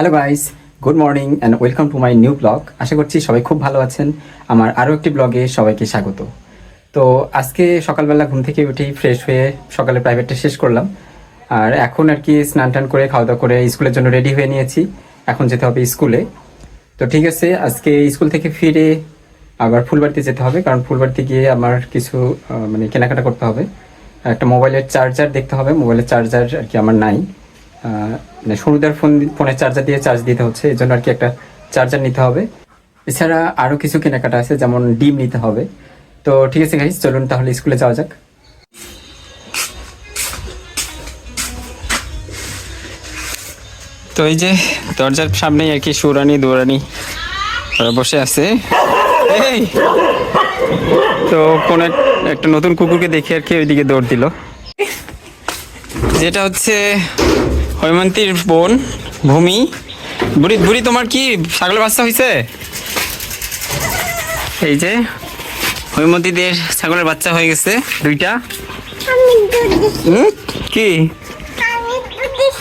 Hello guys good morning and welcome to my new blog আশা করছি সবাই খুব ভালো আছেন। আমার আরও একটি ব্লগে সবাইকে স্বাগত। তো আজকে সকালবেলা ঘুম থেকে উঠেই ফ্রেশ হয়ে সকালে প্রাইভেটটা শেষ করলাম। আর এখন আর কি স্নান টান করে খাওয়া দাওয়া করে স্কুলের জন্য রেডি হয়ে নিয়েছি। এখন যেতে হবে স্কুলে। তো ঠিক আছে, আজকে স্কুল থেকে ফিরে আবার ফুলবাড়িতে যেতে হবে, কারণ ফুলবাড়িতে গিয়ে আমার কিছু মানে কেনাকাটা করতে হবে। একটা মোবাইলের চার্জার দেখতে হবে। মোবাইলের চার্জার আর কি আমার নাই। মানে সরুদার ফোন ফোনের চার্জার দিয়ে চার্জ দিতে হচ্ছে এই জন্য আর কি একটা চার্জার নিতে হবে। এছাড়া আরও কিছু কেনাকাটা আছে, যেমন ডিম নিতে হবে। তো ঠিক আছে গাইজ চলুন তাহলে স্কুলে যাওয়া যাক। তো এই যে দরজার সামনেই আর কি সুরানি দৌড়ানি বসে আছে। এই! তো কোন একটা নতুন কুকুরকে দেখে আর কি ওইদিকে দৌড় দিল। যেটা হচ্ছে হৈমন্তীর বোন, ভূমি। বুড়ি বুড়ি তোমার কি ছাগলের বাচ্চা হয়েছে এই যে হৈমন্তীদের ছাগলের বাচ্চা হয়ে গেছে, দুইটা। কি?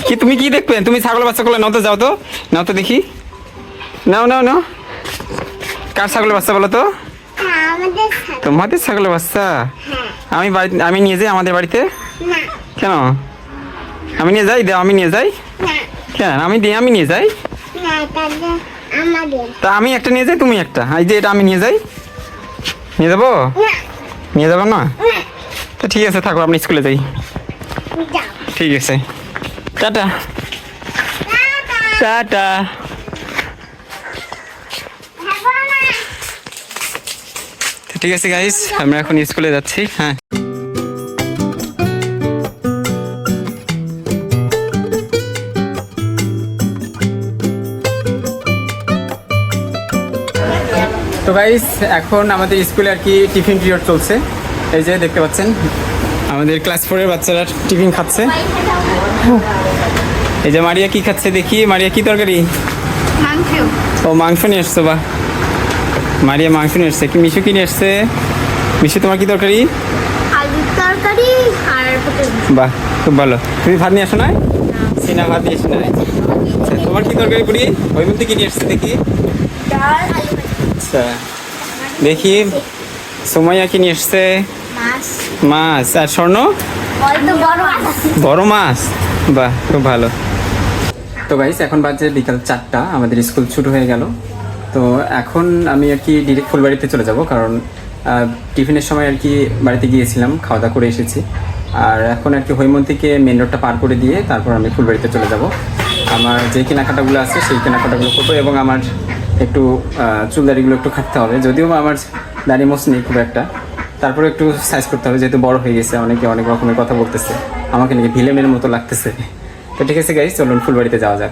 কি, তুমি কি দেখবে? তুমি ছাগলের বাচ্চা করলে নাও তো যাও তো। নাও তো দেখি। নাও নাও নাও। কার ছাগলের বাচ্চা বলো তো? তোমাদের ছাগলের বাচ্চা? আমি বাড়ি আমি নিয়ে যাই আমাদের বাড়িতে। কেন? আমি নিয়ে যাই দাও আমি নিয়ে যাই। না কেন? আমি দিই আমি নিয়ে যাই? না তাদের আমাদের তা আমি একটা নিয়ে যাই তুমি একটা। এই যে এটা আমি নিয়ে যাই। নিয়ে যাব? নিয়ে যাব না? তো ঠিক আছে থাকো আপনি স্কুলে যাই। ঠিক আছে। টাটা। টাটা। তো ঠিক আছে গাইস আমরা এখন স্কুলে যাচ্ছি। হ্যাঁ। তো গাইস এখন আমাদের স্কুলে আর কি টিফিন পিরিয়ড চলছে। এই যে দেখতে পাচ্ছেন আমাদের ক্লাস ফোরের বাচ্চারা টিফিন খাচ্ছে। এই যে মারিয়া কি খাচ্ছে দেখি। মারিয়া কি তরকারি? ও মাংস নিয়ে এসছো বা মারিয়া মাংস নিয়ে এসছে কি মিশু কি নিয়ে এসছে মিশু তোমার কি তরকারি? তরকারি আর বাহ খুব ভালো। তুমি ভাত নিয়ে আসো না? সিনা ভাত নিয়ে এসো না। আচ্ছা, তোমার কি তরকারি পুরি? ওই মধ্যে কি নিয়ে এসছে দেখি। ডাল আলু আচ্ছা। দেখি সোমাইয়া কি নিয়ে এসছে? মাছ। মাছ। আর স্বর্ণ? বড় মাছ বাহ খুব ভালো। তো গাইস এখন বাজে বিকাল চারটা আমাদের স্কুল শুরু হয়ে গেল। তো এখন আমি আর কি ডিরেক্ট ফুলবাড়িতে চলে যাব কারণ টিফিনের সময় আর কি বাড়িতে গিয়েছিলাম খাওয়া দাওয়া করে এসেছি। আর এখন আর কি হৈমন্তীকে মেন রোডটা পার করে দিয়ে তারপর আমি ফুলবাড়িতে চলে যাব। আমার যে কেনাকাটাগুলো আছে সেই কেনাকাটাগুলো করব এবং আমার একটু চুল দাড়িগুলো একটু কাটতে হবে। যদিও আমার দাড়ি মোস নেই খুব একটা। তারপরে একটু সাইজ করতে হবে, যেহেতু বড় হয়ে গেছে, অনেকে অনেক রকমের কথা বলতেছে। আমাকে নাকি ভিলেমের মতো লাগতেছে। তো ঠিক আছে গাইজ চলুন ফুলবাড়িতে যাওয়া যাক।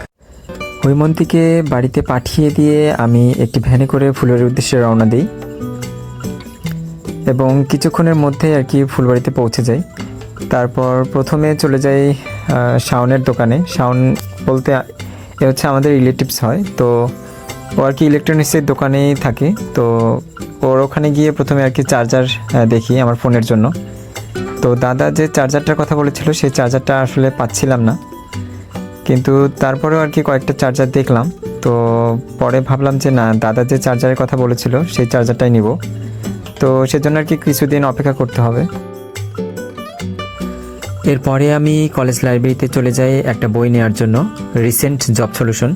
হৈমন্তীকে বাড়িতে পাঠিয়ে দিয়ে আমি একটি ভ্যানে করে ফুলের উদ্দেশ্যে রওনা দিই। এবং কিছুক্ষণের মধ্যে আর কি ফুলবাড়িতে পৌঁছে যাই। তারপর প্রথমে চলে যাই শাওনের দোকানে। শাওন বলতে এ হচ্ছে আমাদের রিলেটিভস হয়। তো ও আর কি ইলেকট্রনিক্সের দোকানেই থাকে। তো ওর ওখানে গিয়ে প্রথমে আর কি চার্জার দেখি আমার ফোনের জন্য। তো দাদা যে চার্জারটার কথা বলেছিল, সেই চার্জারটা আসলে পাচ্ছিলাম না। কিন্তু তারপরেও আর কি কয়েকটা চার্জার দেখলাম। তো পরে ভাবলাম যে না, দাদা যে চার্জারের কথা বলেছিল, সেই চার্জারটাই নিব। তো সেজন্য আর কি কিছুদিন অপেক্ষা করতে হবে। এরপরে আমি কলেজ লাইব্রেরিতে চলে যাই একটা বই নেওয়ার জন্য রিসেন্ট জব সলিউশন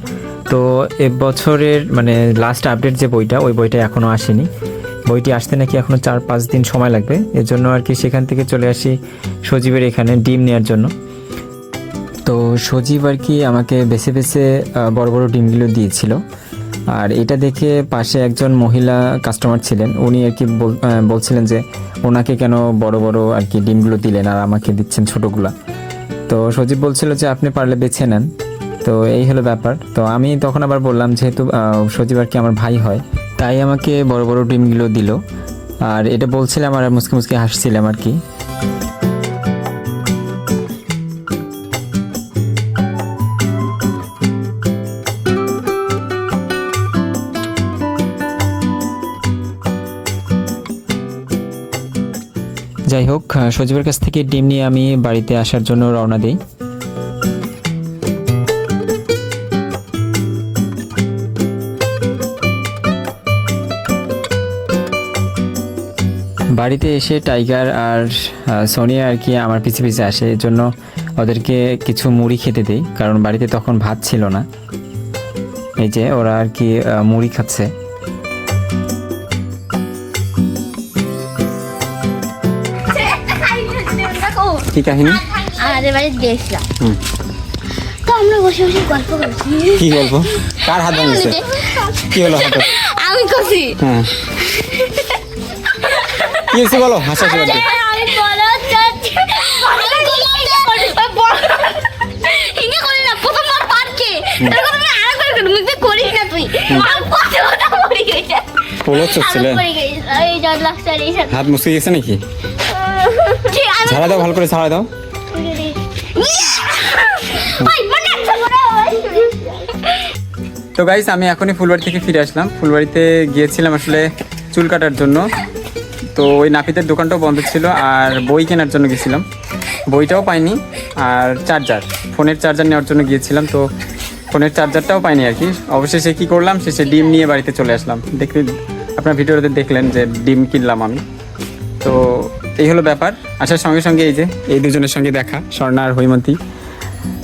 তো এবছরের মানে লাস্ট আপডেট যে বইটা, ওই বইটা এখনও আসেনি। বইটি আসতে নাকি এখনও চার পাঁচ দিন সময় লাগবে। এর জন্য আর কি সেখান থেকে চলে আসি সজীবের এখানে ডিম নেওয়ার জন্য। তো সজীব আর কি আমাকে বেছে বেছে বড় বড় ডিমগুলো দিয়েছিল। আর এটা দেখে পাশে একজন মহিলা কাস্টমার ছিলেন। উনি আর কি বলছিলেন যে, ওনাকে কেন বড় বড় আর কি ডিমগুলো দিলেন আর আমাকে দিচ্ছেন ছোটোগুলা? তো সজীব বলছিল যে, আপনি পারলে বেছে নেন। তো এই হলো ব্যাপার। তো আমি তখন আবার বললাম, যেহেতু সজীব আর কি আমার ভাই হয়, তাই আমাকে বড় বড় ডিমগুলো দিল। আর এটা বলছিলাম আর মুসকে মুসকে হাসছিলাম আর কি। যাই হোক সজীবের কাছ থেকে ডিম নিয়ে আমি বাড়িতে আসার জন্য রওনা দিই। বাড়িতে এসে টাইগার আর সোনিয়া আর কি আমার পিছে পিছে আসে এর জন্য ওদেরকে কিছু মুড়ি খেতে দিই, কারণ বাড়িতে তখন ভাত ছিল না। এই যে ওরা আর কি মুড়ি খাচ্ছে। কি কাহিনী? আমাদের বাড়ি গেছিলাম। তো আমরা বসে বসে গল্প করছি। কি বলব কার হাত ভাঙছে? কি হলো হাতে আমি করছি। হ্যাঁ। কি হয়েছে বলো? এই সাথে। হাত মুছে গেছে নাকি? ঝাড়া দাও, ভালো করে ঝাড়া দাও। তো গাইস আমি এখনই ফুলবাড়ি থেকে ফিরে আসলাম। ফুলবাড়িতে গিয়েছিলাম আসলে চুল কাটার জন্য। তো ওই নাপিতের দোকানটাও বন্ধ ছিল আর বই কেনার জন্য গেছিলাম। বইটাও পাইনি আর চার্জার ফোনের চার্জার নেওয়ার জন্য গিয়েছিলাম। তো ফোনের চার্জারটাও পাইনি আর কি। অবশেষে কী করলাম? শেষে ডিম নিয়ে বাড়িতে চলে আসলাম। দেখতে আপনার ভিডিওতে দেখলেন যে ডিম কিনলাম আমি। তো এই হলো ব্যাপার। আসার সঙ্গে সঙ্গে এই যে, এই দুজনের সঙ্গে দেখা, স্বর্ণা আর হৈমন্তী।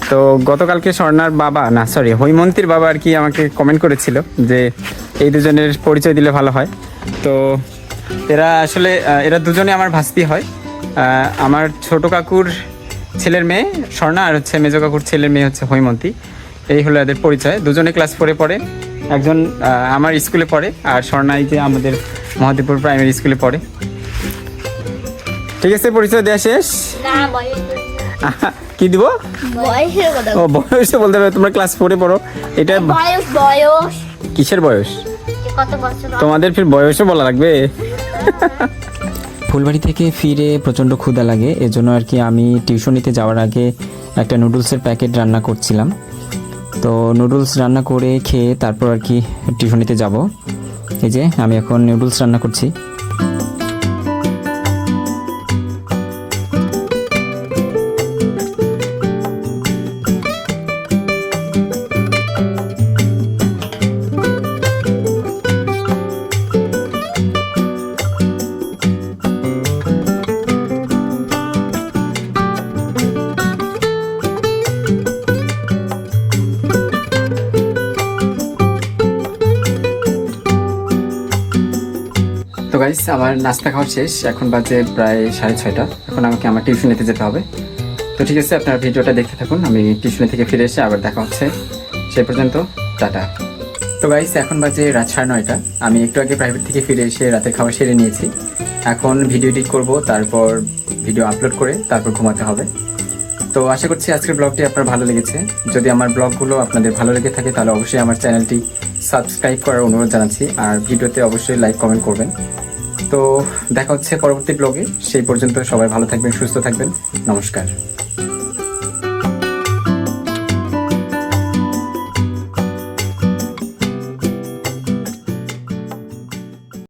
তো গতকালকে স্বর্ণার বাবা, না সরি হৈমন্তীর বাবা আর কি আমাকে কমেন্ট করেছিল যে, এই দুজনের পরিচয় দিলে ভালো হয়। তো এরা আসলে এরা দুজনে আমার ভাস্তি হয়। আমার ছোট কাকুর ছেলের মেয়ে স্বর্ণা আর হচ্ছে মেজো কাকুর ছেলের মেয়ে হচ্ছে হৈমন্তী। এই হলো এদের পরিচয়। দুজনে ক্লাস ফোরে পড়ে। একজন আমার স্কুলে পড়ে আর স্বর্ণা এই যে আমাদের মহাদেবপুর প্রাইমারি স্কুলে পড়ে। ঠিক আছে পরিচয় দেওয়া শেষ? না বয়স আহা, কি দিব? ও বয়সে বলতে হবে তোমরা ক্লাস ফোরে পড়ো। এটা বয়স বয়স। কিসের বয়স? যে কত বছর? তোমাদের ফির বয়সও বলা লাগবে। ফুলবাড়ি থেকে ফিরে প্রচণ্ড ক্ষুধা লাগে এজন্য আর কি আমি টিউশনিতে যাওয়ার আগে একটা নুডলসের প্যাকেট রান্না করছিলাম। তো নুডলস রান্না করে খেয়ে তারপর আর কি টিউশনিতে যাব। এই যে আমি এখন নুডলস রান্না করছি। তো গাইস আমার নাস্তা খাওয়া শেষ। এখন বাজে প্রায় সাড়ে ছয়টা। এখন আমাকে আমার টিউশনিতে যেতে হবে। তো ঠিক আছে, আপনারা ভিডিওটা দেখতে থাকুন। আমি টিউশনি থেকে ফিরে এসে আবার দেখা হচ্ছে। সেই পর্যন্ত, টাটা। তো গাইস এখন বাজে রাত সাড়ে নয়টা। আমি একটু আগে প্রাইভেট থেকে ফিরে এসে রাতের খাওয়া সেরে নিয়েছি। এখন ভিডিও এডিট করব, তারপর ভিডিও আপলোড করে তারপর ঘুমাতে হবে। তো আশা করছি আজকের ব্লগটি আপনার ভালো লেগেছে। যদি আমার ব্লগগুলো আপনাদের ভালো লেগে থাকে, তাহলে অবশ্যই আমার চ্যানেলটি সাবস্ক্রাইব করার অনুরোধ জানাচ্ছি, আর ভিডিওতে অবশ্যই লাইক কমেন্ট করবেন। তো দেখা হচ্ছে পরবর্তী ব্লগে সেই পর্যন্ত সবাই ভালো থাকবেন, সুস্থ থাকবেন। নমস্কার।